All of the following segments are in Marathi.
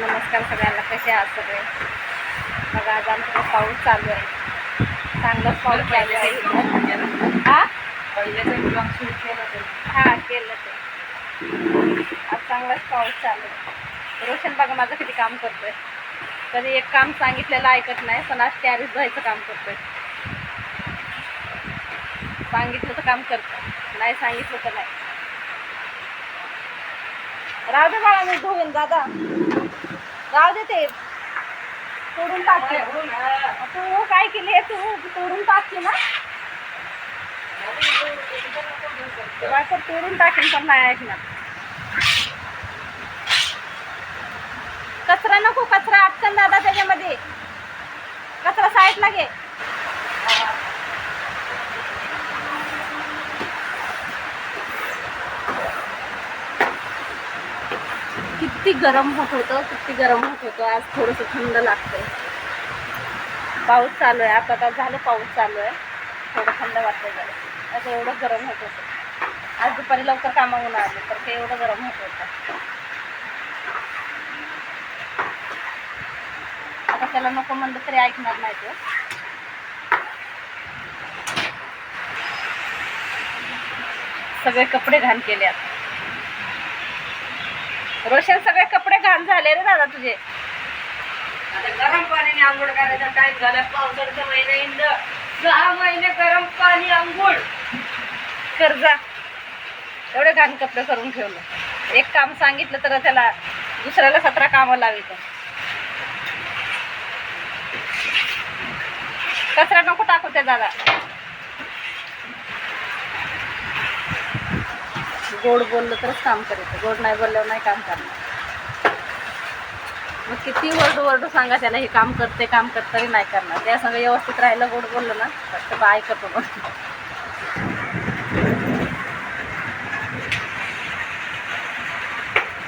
नमस्कार सगळ्यांना कसे आहात सगळे? बघा आज आमच्याकडे पाऊस चालू आहे. चांगलाच पाऊस चालू आहे. हा? हा केलं ते. आज चांगलाच पाऊस चालू आहे. रोशन बघा माझं किती काम करतोय. कधी एक काम सांगितलेलं ऐकत नाही पण आज टॅरिस धुवायचं काम करतोय. सांगितलं तर काम करतो नाही सांगितलं तर नाही. दे बाळा मी धुवेन दादा. राहू दे ते. तोडून टाकते. तू काय केली तू तोडून टाकते ना? तोडून टाकेन पण नाही ऐकणार. कचरा नको कचरा अटकन दादा त्याच्यामध्ये. कचरा साईडला घे. किती गरम होत होतं किती गरम होत होतं आज थोडंसं थंड लागतं पाऊस चालू आहे आता तर झालं पाऊस चालू आहे. थोडं थंड वाटतं झालं असं एवढं गरम होत होतं. आज दुपारी लवकर कामावून आले तर ते एवढं गरम होत होतं. आता त्याला नको म्हणलं तरी ऐकणार नाही ते. सगळे कपडे घाण केले आता. रोशन सगळे कपडे घाण झाले रे दादा तुझे. आता गरम पाण्याने आंघोळ करायचा टाइम झाला पावसाळ्याचा महिना इंद सहा महिने गरम पाणी आंघोळ. कर्जा एवढे घाण कपडे करून ठेवलं. एक काम सांगितलं तर त्याला दुसऱ्याला सतरा कामं लावित कचरा नको टाकू त्या दादा. गोड बोललं तरच काम करायचं गोड नाही बोलल्यावर नाही काम करणार. मग किती वरडू वरडू सांगा त्याला हे काम करते काम करत तरी नाही करणार. त्या संग व्यवस्थित राहिलं गोड बोललं ना तर तो ऐकतो मग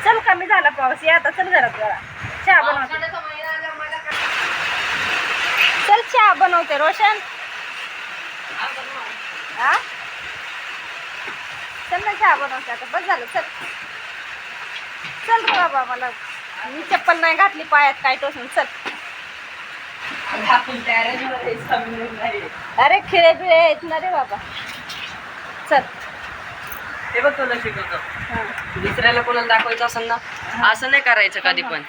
चल कमी झाला पाऊस. या आता चल घरात जरा. चहा बनवते. चल चहा बनवते रोशन. हा? चल ना चहा बनवते आता. बस झालं चल. चल रे बाबा मला मी चप्पल नाही घातली पायात काय टोचून चल. अरे खिळे बिळे आहेत ना रे बाबा. चल. हे बघ तुला शिकवतो. दुसऱ्याला कोणाला दाखवायचं असेल ना असं नाही करायचं कधी पण.